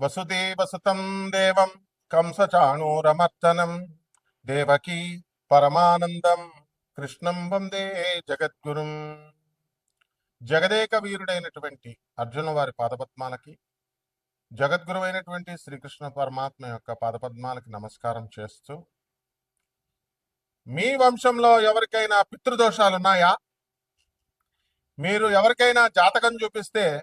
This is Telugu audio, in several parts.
వసుదేవసుతం దేవం కంసచాణూరమర్దనం. దేవకీ పరమానందం. కృష్ణం వందే జగద్గురుం. జగదేక వీరుడైనటువంటి అర్జున వారి పాదపద్మాలకి జగద్గురువైనటువంటి శ్రీకృష్ణ పరమాత్మ యొక్క పాదపద్మాలకి నమస్కారం చేస్తూ మీ వంశంలో ఎవరికైనా పితృదోషాలు ఉన్నాయా మీరు ఎవరికైనా జాతకం చూపిస్తే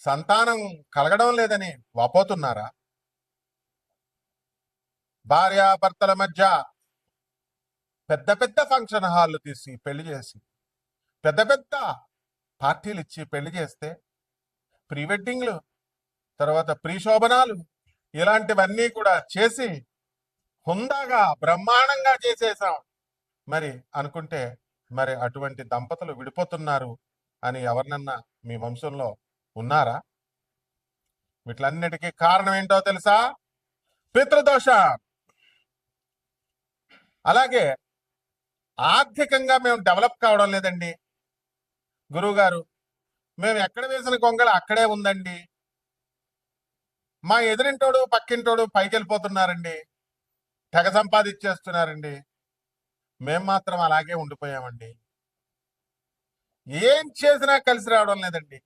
సంతానం కలగడం లేదని వాపోతున్నారా? భార్యాభర్తల మధ్య పెద్ద పెద్ద ఫంక్షన్ హాల్లు తీసి పెళ్ళి చేసి పెద్ద పెద్ద పార్టీలు ఇచ్చి పెళ్ళి చేస్తే ప్రీ వెడ్డింగ్లు తర్వాత ప్రీ శోభనాలు ఇలాంటివన్నీ కూడా చేసి హుందాగా బ్రహ్మాండంగా చేసేసాం. మరి అనుకుంటే మరి అటువంటి దంపతులు విడిపోతున్నారు అని ఎవరినన్నా మీ వంశంలో ఉన్నారా? వీటిలన్నిటికీ కారణం ఏంటో తెలుసా? పితృదోష. అలాగే ఆర్థికంగా మేము డెవలప్ కావడం లేదండి. గురువుగారు మేము ఎక్కడ వేసిన కొంగళ అక్కడే ఉందండి. మా ఎదురింటోడు పక్కింటోడు పైకి వెళ్ళిపోతున్నారండి తెగ సంపాదించేస్తున్నారండి. మేం మాత్రం అలాగే ఉండిపోయామండి. ఏం చేసినా కలిసి రావడం లేదండి.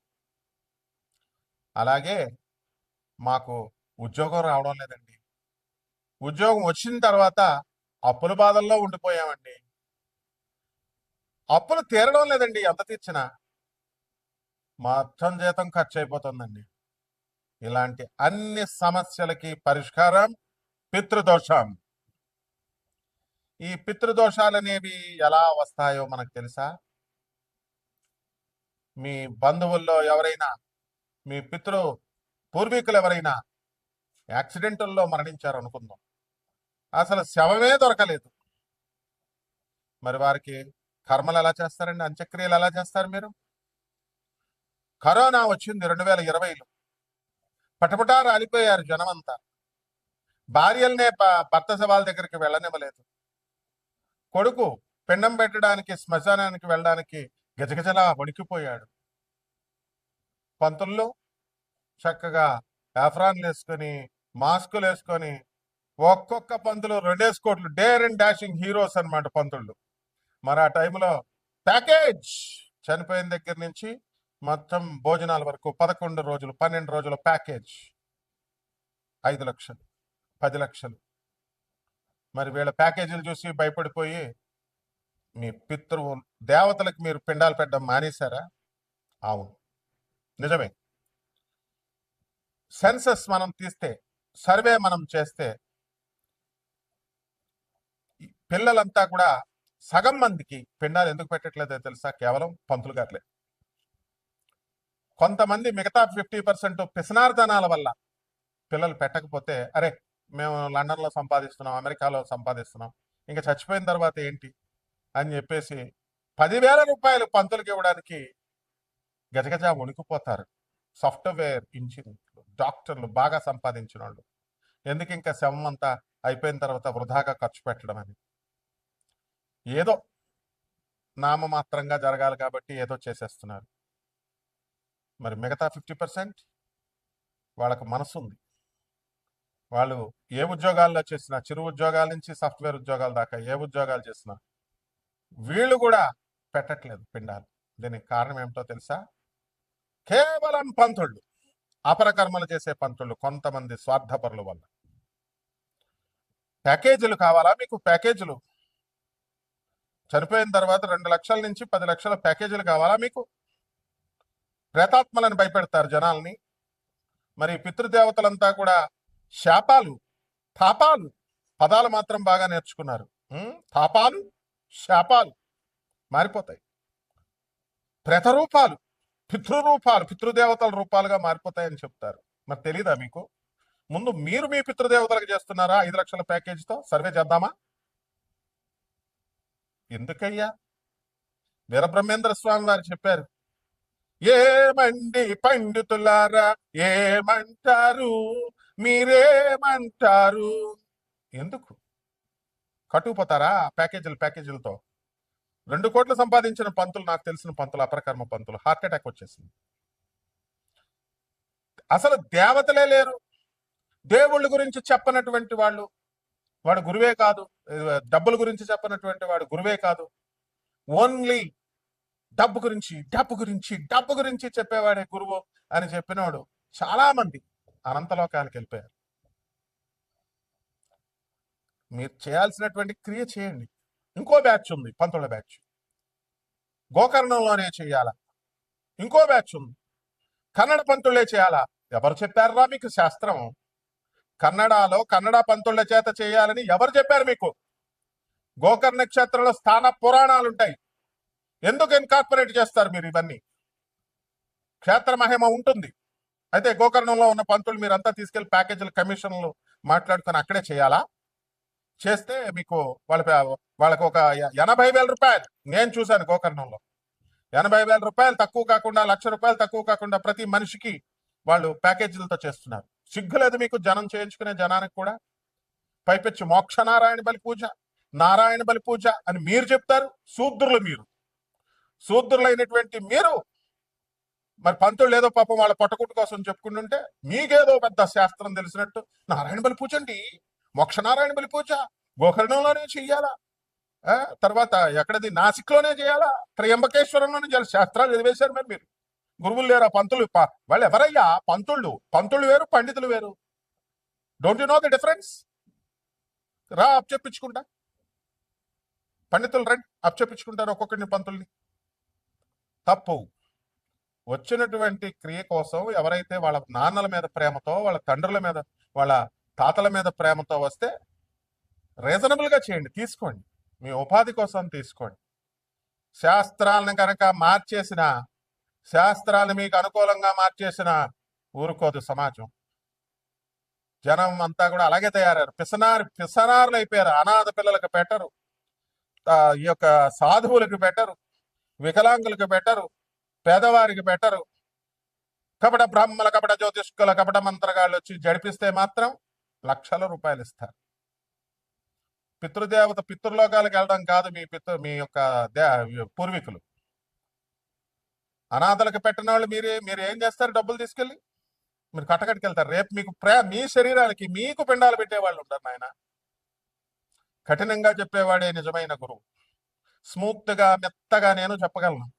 అలాగే మాకు ఉద్యోగం రావడం లేదండి. ఉద్యోగం వచ్చిన తర్వాత అప్పుల బాధల్లో ఉండిపోయామండి. అప్పులు తీరడం లేదండి ఎంత తీర్చినా. మొత్తం జీతం ఖర్చు అయిపోతుందండి ఇలాంటి అన్ని సమస్యలకి పరిష్కారం పితృదోషం. ఈ పితృదోషాలు అనేవి ఎలా వస్తాయో మనకు తెలుసా? మీ బంధువుల్లో ఎవరైనా మీ పితృ పూర్వీకులు ఎవరైనా యాక్సిడెంటల్లో మరణించారు అనుకుందాం అసలు శవమే దొరకలేదు. మరి వారికి కర్మలు ఎలా చేస్తారండి? అంత్యక్రియలు ఎలా చేస్తారు మీరు? కరోనా వచ్చింది రెండు వేల ఇరవైలో. పటపటా రాలిపోయారు జనమంతా. భార్యలనే ప- భర్త సవాల్ దగ్గరికి వెళ్ళనివ్వలేదు. కొడుకు పిండం పెట్టడానికి శ్మశానానికి వెళ్ళడానికి గజగజలా వణికిపోయాడు. పంతుల్లో చక్కగా ఎఫ్రాన్లు వేసుకొని మాస్కులు వేసుకొని ఒక్కొక్క పంతులు రెండేసి కోట్లు డేర్ అండ్ డాషింగ్ హీరోస్ అనమాట పంతుళ్ళు. మరి ఆ టైంలో ప్యాకేజ్ చనిపోయిన దగ్గర నుంచి మొత్తం భోజనాల వరకు పదకొండు రోజులు పన్నెండు రోజుల ప్యాకేజ్. ఐదు లక్షలు పది లక్షలు. మరి వీళ్ళ ప్యాకేజీలు చూసి భయపడిపోయి మీ పితృ దేవతలకు మీరు పిండాలు పెట్టడం మానేశారా? అవును. నిజమే. సెన్సస్ మనం తీస్తే సర్వే మనం చేస్తే పిల్లలంతా కూడా సగం మందికి పిండాలు ఎందుకు పెట్టట్లేదో తెలుసా? కేవలం పంతులు గారులే. కొంతమంది మిగతా ఫిఫ్టీ పర్సెంట్ పిసనార్దనాల వల్ల పిల్లలు పెట్టకపోతే అరే మేము లండన్లో సంపాదిస్తున్నాం అమెరికాలో సంపాదిస్తున్నాం ఇంకా చచ్చిపోయిన తర్వాత ఏంటి? అని చెప్పేసి పదివేల రూపాయలు పంతులకి ఇవ్వడానికి గజగజ వణికిపోతారు సాఫ్ట్వేర్ ఇంజనీర్లు డాక్టర్లు బాగా సంపాదించిన వాళ్ళు ఎందుకు ఇంకా శవం అంతా అయిపోయిన తర్వాత వృధాగా ఖర్చు పెట్టడం అని? ఏదో నామమాత్రంగా జరగాలి కాబట్టి ఏదో చేసేస్తున్నారు. మరి మిగతా ఫిఫ్టీ పర్సెంట్ వాళ్ళకు మనసు ఉంది. వాళ్ళు ఏ ఉద్యోగాల్లో చేసినా చిరు ఉద్యోగాల నుంచి సాఫ్ట్వేర్ ఉద్యోగాల దాకా ఏ ఉద్యోగాలు చేసినా వీళ్ళు కూడా పెట్టట్లేదు పిండాలు. దీనికి కారణం ఏమిటో తెలుసా? కేవలం పంతుళ్ళు అపరకర్మలు చేసే పంతుళ్ళు కొంతమంది స్వార్థపరుల వల్ల. ప్యాకేజీలు కావాలా మీకు? ప్యాకేజీలు. చనిపోయిన తర్వాత రెండు లక్షల నుంచి పది లక్షల ప్యాకేజీలు కావాలా మీకు? ప్రేతాత్మలను భయపెడతారు జనాల్ని. మరి పితృదేవతలంతా కూడా శాపాలు తాపాలు పదాలు మాత్రం బాగా నేర్చుకున్నారు. తాపాలు శాపాలు మారిపోతాయి. ప్రేత రూపాలు పితృరూపాలు పితృదేవతల రూపాలుగా మారిపోతాయని చెప్తారు. మరి తెలీదా మీకు? ముందు మీరు మీ పితృదేవతలకు చేస్తున్నారా ఐదు లక్షల ప్యాకేజీతో? సర్వే చేద్దామా? ఎందుకయ్యా? వీరబ్రహ్మేంద్ర స్వామి వారు చెప్పారు ఏమండి పండితులారా ఏమంటారు మీరేమంటారు? ఎందుకు? కట్టుకుపోతారా ప్యాకేజీలు ప్యాకేజీలతో? రెండు కోట్లు సంపాదించిన పంతులు నాకు తెలిసిన పంతులు అపరకర్మ పంతులు హార్ట్ అటాక్ వచ్చేసింది. అసలు దేవతలే లేరు. దేవుళ్ళ గురించి చెప్పనటువంటి వాళ్ళు వాడు గురువే కాదు. డబ్బుల గురించి చెప్పనటువంటి వాడు గురువే కాదు. ఓన్లీ డబ్బు గురించి డబ్బు గురించి డబ్బు గురించి చెప్పేవాడే గురువు అని చెప్పినవాడు చాలా మంది అనంతలోకాలకు వెళ్ళిపోయారు. మీరు చేయాల్సినటువంటి క్రియ చేయండి. ఇంకో బ్యాచ్ ఉంది పంతుల బ్యాచ్ గోకర్ణంలోనే చేయాలా? ఇంకో బ్యాచ్ ఉంది. కన్నడ పంతులే చేయాలా? ఎవరు చెప్పారా మీకు శాస్త్రం? కన్నడలో కన్నడ పంతుల చేత చేయాలని ఎవరు చెప్పారు మీకు? గోకర్ణ క్షేత్రంలో స్థాన పురాణాలు ఉంటాయి ఎందుకు ఇన్కార్పొరేట్ చేస్తారు మీరు ఇవన్నీ? క్షేత్ర మహిమ ఉంటుంది. అయితే గోకర్ణంలో ఉన్న పంతులు మీరంతా తీసుకెళ్ళి ప్యాకేజీలు కమిషన్లు మాట్లాడుకొని అక్కడే చేయాలా? చేస్తే మీకు వాళ్ళ వాళ్ళకి ఒక ఎనభై వేల రూపాయలు. నేను చూశాను గోకర్ణంలో. ఎనభై వేల రూపాయలు తక్కువ కాకుండా లక్ష రూపాయలు తక్కువ కాకుండా ప్రతి మనిషికి వాళ్ళు ప్యాకేజీలతో చేస్తున్నారు. సిగ్గులేదు మీకు జనం చేయించుకునే జనానికి కూడా. పైపెచ్చి మోక్ష నారాయణ బలి పూజ నారాయణ బలి పూజ అని మీరు చెప్తారు శూద్రులు మీరు. శూద్రులైనటువంటి మీరు మరి పంతులు ఏదో పాపం వాళ్ళ పొట్టకుట్టు కోసం చెప్పుకుంటుంటే మీకేదో పెద్ద శాస్త్రం తెలిసినట్టు నారాయణ బలి పూజ అండి. మోక్షనారాయణ బలి పూజ గోకర్ణంలోనే చెయ్యాలా ఆ, తర్వాత ఎక్కడది? నాసిక్లోనే చేయాలా? త్రయంబకేశ్వరంలోనే చేయాలి? శాస్త్రాలు చదివేశారు మరి మీరు. గురువులు లేరా పంతులు వాళ్ళు ఎవరయ్యా? పంతుళ్ళు. పంతులు వేరు పండితులు వేరు. Don't you know the difference రా అప్ చెప్పించుకుంటా. పండితులు రండి అప్ చెప్పించుకుంటారు ఒక్కొక్కరిని పంతుల్ని. తప్పు. వచ్చినటువంటి క్రియ కోసం ఎవరైతే వాళ్ళ నాన్నల మీద ప్రేమతో వాళ్ళ తండ్రుల మీద వాళ్ళ తాతల మీద ప్రేమతో వస్తే రీజనబుల్గా చేయండి తీసుకోండి. మీ ఉపాధి కోసం తీసుకోండి. శాస్త్రాలను కనుక మార్చేసిన శాస్త్రాలు మీకు అనుకూలంగా మార్చేసిన ఊరుకోదు సమాజం. జనం అంతా కూడా అలాగే తయారయ్యారు. పిసనారు పిసనారులు అయిపోయారు. అనాథ పిల్లలకు పెట్టరు. ఈ యొక్క సాధువులకు పెట్టరు. వికలాంగులకు పెట్టరు. పేదవారికి పెట్టరు. కపట బ్రహ్మల కపట జ్యోతిష్కుల కపట మంత్రగాళ్ళు వచ్చి జడిపిస్తే మాత్రం లక్షల రూపాయలు ఇస్తారు. పితృదేవత పితృలోకాలకు వెళ్ళడం కాదు మీ పితృ మీ యొక్క దే- పూర్వీకులు. అనాథలకు పెట్టిన వాళ్ళు మీరే మీరు ఏం చేస్తారు డబ్బులు తీసుకెళ్ళి? మీరు కట్టకట్టుకు వెళ్తారు. రేపు మీకు ప్రే మీ శరీరానికి మీకు పిండాలు పెట్టేవాళ్ళు ఉంటారు నాయన. కఠినంగా చెప్పేవాడే నిజమైన గురువు. స్మూత్గా మెత్తగా నేను చెప్పగలను.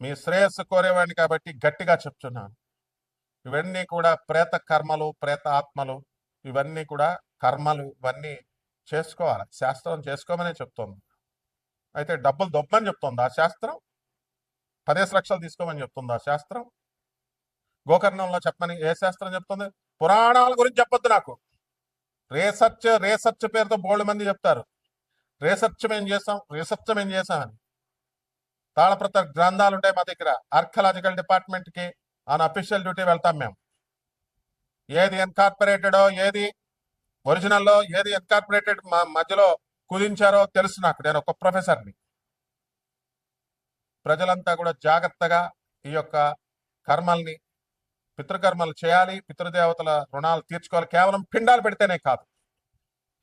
మీ శ్రేయస్సు కోరేవాడిని కాబట్టి గట్టిగా చెప్తున్నాను. ఇవన్నీ కూడా ప్రేత కర్మలు ప్రేత ఆత్మలు ఇవన్నీ కూడా కర్మలు ఇవన్నీ చేసుకోవాలి. శాస్త్రం చేసుకోమనే చెప్తోంది. అయితే డబ్బులు దొబ్బని చెప్తోంది ఆ శాస్త్రం. పదేసి లక్షలు తీసుకోమని చెప్తుంది ఆ శాస్త్రం. గోకర్ణంలో చెప్పమని ఏ శాస్త్రం చెప్తుంది? పురాణాల గురించి చెప్పొద్దు నాకు. రీసెర్చ్ రీసెర్చ్ పేరుతో బోల్డ్ మంది చెప్తారు. రీసెర్చ్ మేము చేసాం రీసెర్చ్ మేము చేసామని. తాళప్రత గ్రంథాలు ఉంటాయి మా దగ్గర. ఆర్కలాజికల్ డిపార్ట్మెంట్కి ఆన్ అఫీషియల్ డ్యూటీ వెళ్తాం మేము. ఏది ఎన్కార్పొరేటెడో ఏది ఒరిజినల్లో ఏది ఎన్కార్పొరేటెడ్ మా మధ్యలో కుదించారో తెలుసు నాకు నేను ఒక ప్రొఫెసర్ని ప్రజలంతా కూడా జాగ్రత్తగా ఈ యొక్క కర్మల్ని పితృకర్మలు చేయాలి పితృదేవతల రుణాలు తీర్చుకోవాలి. కేవలం పిండాలు పెడితేనే కాదు.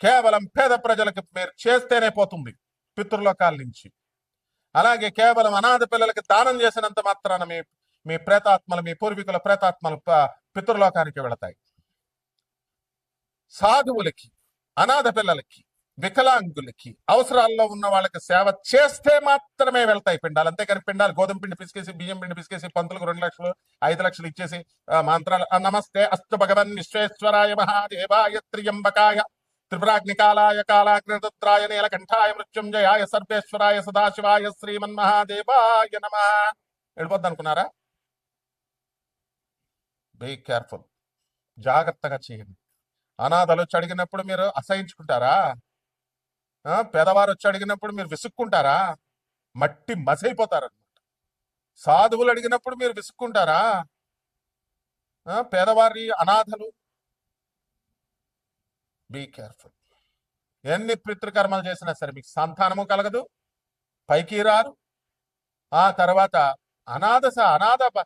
కేవలం పేద ప్రజలకు మీరు చేస్తేనే పోతుంది పితృలోకాల నుంచి. అలాగే కేవలం అనాథ పిల్లలకి దానం చేసినంత మాత్రాన మీ మీ ప్రేతాత్మలు మీ పూర్వీకుల ప్రేతాత్మలు పితృలోకానికి వెళతాయి. సాధువులకి అనాథ పిల్లలకి వికలాంగులకి అవసరాల్లో ఉన్న వాళ్ళకి సేవ చేస్తే మాత్రమే వెళ్తాయి పిండాలు. అంతేకాని పిండాలు గోధుమ పిండి పిసికేసి బియ్యం పిండి పిసికేసి పంతులకు రెండు లక్షలు ఐదు లక్షలు ఇచ్చేసి మంత్రాలు నమస్తే అస్తు భగవన్ విశ్వేశ్వరాయ మహాదేవాయ త్రియంబకాయ త్రిపురాగ్నికాలాయ కాలాగ్నిరుద్రాయ నీలకంఠాయ మృత్యుంజయాయ సర్వేశ్వరాయ సదాశివాయ శ్రీమన్మహాదేవాయ నమ. వెళ్ళిపోద్ది అనుకున్నారా? బీ కేర్ఫుల్ జాగ్రత్తగా చేయండి. అనాథలు వచ్చి అడిగినప్పుడు మీరు అసహించుకుంటారా? పేదవారు వచ్చి అడిగినప్పుడు మీరు విసుక్కుంటారా? మట్టి మసైపోతారనమాట సాధువులు అడిగినప్పుడు మీరు విసుక్కుంటారా? పేదవారి అనాథలు. బీ కేర్ఫుల్ ఎన్ని పితృకర్మలు చేసినా సరే మీకు సంతానము కలగదు పైకి రారు ఆ తర్వాత అనాథ స- అనాథ ప-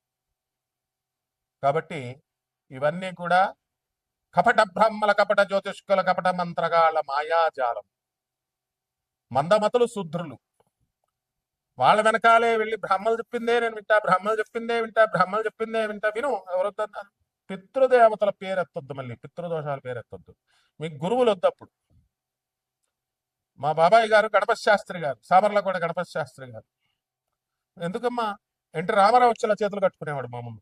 కాబట్టి ఇవన్నీ కూడా కపట బ్రహ్మల కపట జ్యోతిష్కుల కపట మంత్రగాళ్ళ మాయాజాలం. మందమతులు శుద్రులు. వాళ్ళ వెనకాలే వెళ్ళి బ్రహ్మలు చెప్పిందే నేను వింటా బ్రహ్మలు చెప్పిందే వింటా బ్రహ్మలు చెప్పిందే వింటా. విను ఎవరొద్దు పితృదేవతల పేరెత్తొద్దు మళ్ళీ పితృదోషాల పేరెత్తొద్దు. మీకు గురువులు వద్దప్పుడు మా బాబాయ్ గారు గణపతి శాస్త్రి గారు సామర్లకోట గణపతి శాస్త్రి గారు. ఎందుకమ్మా? ఎన్టీ రామారావు వచ్చేలా చేతులు కట్టుకునేవాడు మా ముందు.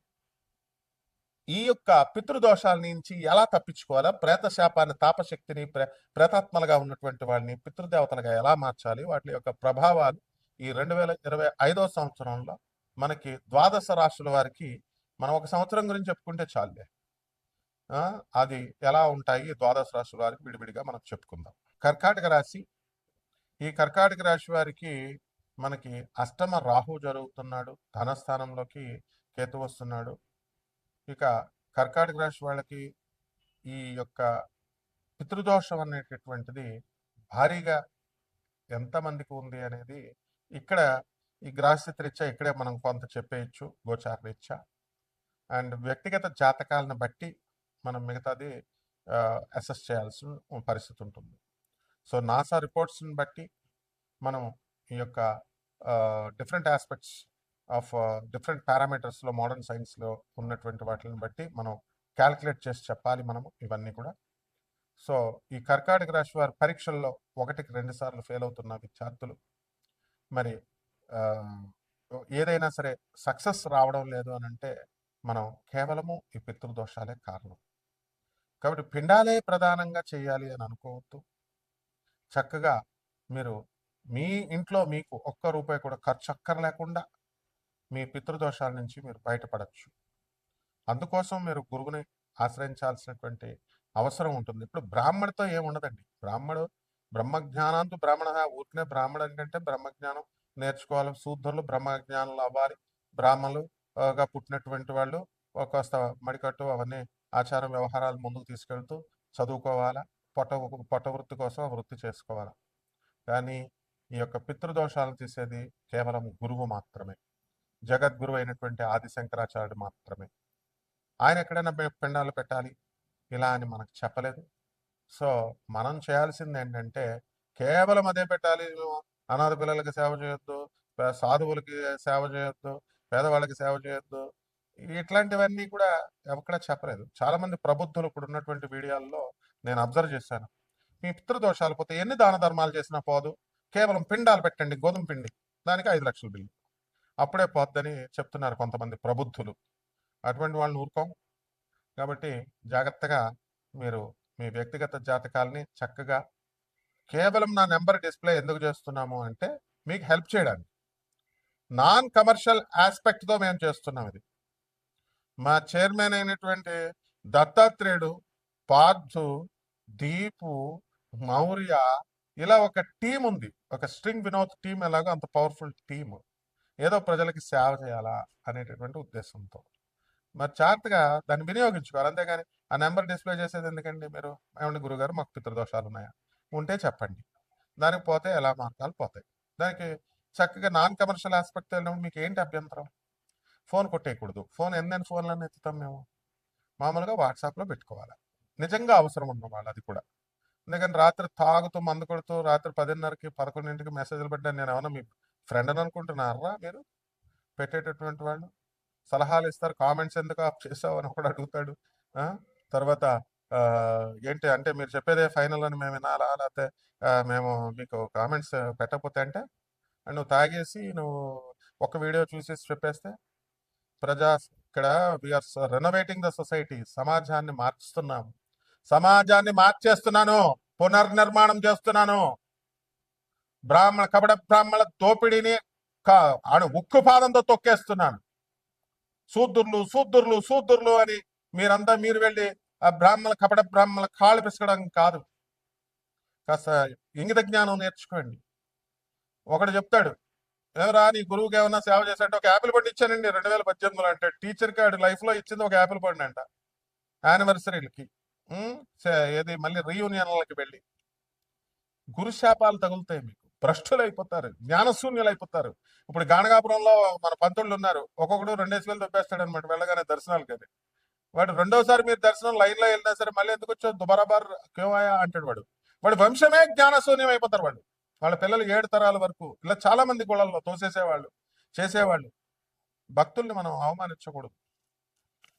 ఈ యొక్క పితృదోషాల నుంచి ఎలా తప్పించుకోవాలా? ప్రేత శాపాన్ని తాపశక్తిని ప్రే ప్రేతాత్మలుగా ఉన్నటువంటి వాళ్ళని పితృదేవతలుగా ఎలా మార్చాలి? వాటి యొక్క ప్రభావాలు ఈ రెండు వేల ఇరవై ఐదో సంవత్సరంలో మనకి ద్వాదశ రాశుల వారికి మనం ఒక సంవత్సరం గురించి చెప్పుకుంటే చాలులే. అది ఎలా ఉంటాయి? ద్వాదశ రాశుల వారికి విడివిడిగా మనం చెప్పుకుందాం. కర్కాటక రాశి ఈ కర్కాటక రాశి వారికి మనకి అష్టమ రాహు జరుగుతున్నాడు. ధనస్థానంలోకి కేతు వస్తున్నాడు. ఇక కర్కాటక రాశి వాళ్ళకి ఈ యొక్క పితృదోషం అనేటటువంటిది భారీగా ఎంతమందికి ఉంది అనేది ఇక్కడ ఈ గ్రహస్థితి రీత్యా ఇక్కడే మనం కొంత చెప్పేయచ్చు గోచార రీత్యా. అండ్ వ్యక్తిగత జాతకాలను బట్టి మనం మిగతాది అసెస్ చేయాల్సిన పరిస్థితి ఉంటుంది. సో నాసా రిపోర్ట్స్ని బట్టి మనం ఈ యొక్క డిఫరెంట్ ఆస్పెక్ట్స్ ఆఫ్ డిఫరెంట్ పారామీటర్స్లో మోడర్న్ సైన్స్లో ఉన్నటువంటి వాటిని బట్టి మనం క్యాలిక్యులేట్ చేసి చెప్పాలి మనము ఇవన్నీ కూడా. సో ఈ కర్కాటక రాశి వారి పరీక్షల్లో ఒకటికి రెండు సార్లు ఫెయిల్ అవుతున్న విద్యార్థులు మరి ఏదైనా సరే సక్సెస్ రావడం లేదు అని అంటే మనం కేవలము ఈ పితృదోషాలే కారణం. కాబట్టి పిండాలే ప్రధానంగా చేయాలి అని అనుకోవద్దు. చక్కగా మీరు మీ ఇంట్లో మీకు ఒక్క రూపాయి కూడా ఖర్చు అక్కర్లేకుండా మీ పితృదోషాల నుంచి మీరు బయటపడచ్చు. అందుకోసం మీరు గురువుని ఆశ్రయించాల్సినటువంటి అవసరం ఉంటుంది. ఇప్పుడు బ్రాహ్మడితో ఏముండదండి బ్రాహ్మడు బ్రహ్మజ్ఞానాంతు బ్రాహ్మణ ఊరికనే బ్రాహ్మడు ఏంటంటే బ్రహ్మజ్ఞానం నేర్చుకోవాలి. శూద్రులు బ్రహ్మజ్ఞానులు అవ్వాలి. బ్రాహ్మణులుగా పుట్టినటువంటి వాళ్ళు ఒకస్త కాస్త మడికట్టు అవన్నీ ఆచార వ్యవహారాలు ముందుకు తీసుకెళ్తూ చదువుకోవాలా? పొట్ట పొట వృత్తి కోసం వృత్తి చేసుకోవాలా? కానీ ఈ యొక్క పితృదోషాలు తీసేది కేవలం గురువు మాత్రమే. జగద్గురు అయినటువంటి ఆది శంకరాచార్యుడు మాత్రమే. ఆయన ఎక్కడైనా పిండాలు పెట్టాలి? ఇలా అని మనకు చెప్పలేదు. సో మనం చేయాల్సింది ఏంటంటే కేవలం అదే పెట్టాలి. అనాథ పిల్లలకి సేవ చేయొద్దు సాధువులకి సేవ చేయొద్దు పేదవాళ్ళకి సేవ చేయొద్దు ఇట్లాంటివన్నీ కూడా ఎక్కడ చెప్పలేదు. చాలా మంది ప్రబుద్ధులు ఇప్పుడు ఉన్నటువంటి వీడియోల్లో నేను అబ్జర్వ్ చేశాను. మీ పితృదోషాలు పోతే ఎన్ని దాన ధర్మాలు చేసినా పోదు. కేవలం పిండాలు పెట్టండి గోధుమ పిండి దానికి ఐదు లక్షల బిల్లు. అప్పుడే పోద్దని చెప్తున్నారు కొంతమంది ప్రబుద్ధులు. అటువంటి వాళ్ళని ఊరుకోం. కాబట్టి జాగ్రత్తగా మీరు మీ వ్యక్తిగత జాతకాలని చక్కగా కేవలం నా నెంబర్ డిస్ప్లే ఎందుకు చేస్తున్నాము అంటే మీకు హెల్ప్ చేయడానికి. నాన్ కమర్షియల్ ఆస్పెక్ట్తో మేము చేస్తున్నాం ఇది. మా చైర్మన్ అయినటువంటి దత్తాత్రేయుడు పార్థు దీపు మౌర్య ఇలా ఒక టీం ఉంది. ఒక స్ట్రింగ్ వినోద్ టీం ఎలాగో అంత పవర్ఫుల్ టీము. ఏదో ప్రజలకి సేవ చేయాలా అనేటటువంటి ఉద్దేశంతో. మరి జాగ్రత్తగా దాన్ని వినియోగించుకోవాలి. అంతేగాని ఆ నెంబర్ డిస్ప్లే చేసేది ఎందుకండి మీరు? ఏమండి గురుగారు? మాకు పితృదోషాలు ఉన్నాయా ఉంటే చెప్పండి. దానికి పోతే ఎలా మార్గాలు పోతాయి? దానికి చక్కగా నాన్ కమర్షియల్ ఆస్పెక్ట్ వెళ్ళినప్పుడు మీకు ఏంటి అభ్యంతరం? ఫోన్ కొట్టేయకూడదు. ఫోన్ ఎన్నెన్ని ఫోన్లను ఎత్తుతాం మేము? మామూలుగా వాట్సాప్లో పెట్టుకోవాలి. నిజంగా అవసరం ఉన్న అది కూడా. ఎందుకంటే రాత్రి తాగుతూ మందు కొడుతూ రాత్రి పదిన్నరకి పదకొండింటికి మెసేజ్లు పెట్టాను నేను ఏమైనా మీ ఫ్రెండ్ అని అనుకుంటున్నారా మీరు? పెట్టేటటువంటి వాళ్ళు? సలహాలు ఇస్తారు కామెంట్స్ ఎందుకు ఆఫ్ చేసావు అని ఒకడు అడుగుతాడు. తర్వాత ఏంటి అంటే మీరు చెప్పేదే ఫైనల్ అని మేము వినాలా? లేకపోతే మేము మీకు కామెంట్స్ పెట్టకపోతే అంటే? అండ్ నువ్వు తాగేసి నువ్వు ఒక వీడియో చూసేసి చెప్పేస్తే? ప్రజా ఇక్కడ వీఆర్ రెనోవేటింగ్ ద సొసైటీ సమాజాన్ని మార్చుతున్నాం సమాజాన్ని మార్చేస్తున్నాను. పునర్నిర్మాణం చేస్తున్నాను. బ్రాహ్మణ కపట బ్రాహ్మణ దోపిడీని కా- ఆడు ఉక్కు పాదంతో తొక్కేస్తున్నాను. శూద్రులు శూద్రులు శూద్రులు అని మీరంతా మీరు వెళ్ళి ఆ బ్రాహ్మణ కపట బ్రాహ్మణ కాళ్ళు పిసకడం కాదు. కాస్త ఇంగిత జ్ఞానం నేర్చుకోండి. ఒకడు చెప్తాడు ఎవరా నీ గురువుకి ఏమన్నా సేవ చేశాడంటే ఒక యాపిల్ పండు ఇచ్చానండి రెండు వేల పద్దెనిమిదిలో అంటే టీచర్కి ఆడి లైఫ్లో ఇచ్చింది ఒక యాపిల్ పండు అంట యానివర్సరీలకి ఏది మళ్ళీ రీయూనియన్లకి వెళ్ళి. గురుశాపాలు తగులుతాయి మీకు. భ్రష్టులు అయిపోతారు జ్ఞానశూన్యులు అయిపోతారు ఇప్పుడు గానగాపురంలో మన పంతుళ్ళు ఉన్నారు. ఒక్కొక్కడు రెండేసి వేలు దొబ్బేస్తాడు అనమాట వెళ్ళగానే దర్శనాలకి అది. వాడు రెండోసారి మీరు దర్శనం లైన్లో వెళ్ళినా సరే మళ్ళీ ఎందుకు వచ్చావు? దుబారాబార్ కేవాయా అంటాడు వాడు. వాడి వంశమే జ్ఞానశూన్యం అయిపోతారు వాడు. వాళ్ళ పిల్లలు ఏడు తరాల వరకు ఇలా చాలా మంది గుళ్ళల్లో తోసేసేవాళ్ళు చేసేవాళ్ళు. భక్తుల్ని మనం అవమానించకూడదు.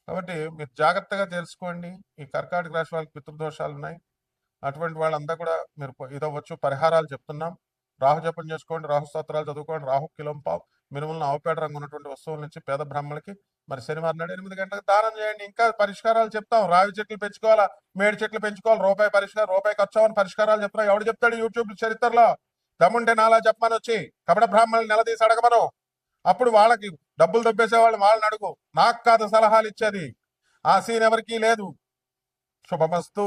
కాబట్టి మీరు జాగ్రత్తగా తెలుసుకోండి. ఈ కర్కాటక రాశి వాళ్ళకి పితృదోషాలు ఉన్నాయి అటువంటి వాళ్ళంతా కూడా మీరు ఇదవ్వచ్చు. పరిహారాలు చెప్తున్నాం. రాహు జపం చేసుకోండి రాహు స్తోత్రాలు చదువుకోండి రాహు కిలంపావు మినుములను ఆవుపేట రంగు ఉన్నటువంటి వస్తువుల నుంచి పేద బ్రాహ్మణులకి మరి శనివారం నాడు ఎనిమిది గంటలకు దానం చేయండి. ఇంకా పరిష్కారాలు చెప్తాం. రావి చెట్లు పెంచుకోవాలా? మేడి చెట్లు పెంచుకోవాలి. రూపాయి పరిష్కారం రూపాయి ఖర్చు అవని పరిష్కారాలు చెప్తాం ఎవడు చెప్తాడు యూట్యూబ్ చరిత్రలో? దమ్ముంటే నాలా చెప్పమని వచ్చి కపట బ్రాహ్మణులు నిలదీసి అడగమను. అప్పుడు వాళ్ళకి డబ్బులు దొబ్బేసే వాళ్ళు వాళ్ళని అడుగు. నాకు కాదు సలహాలు ఇచ్చేది. ఆ సీన్ ఎవరికీ లేదు. శుభమస్తు.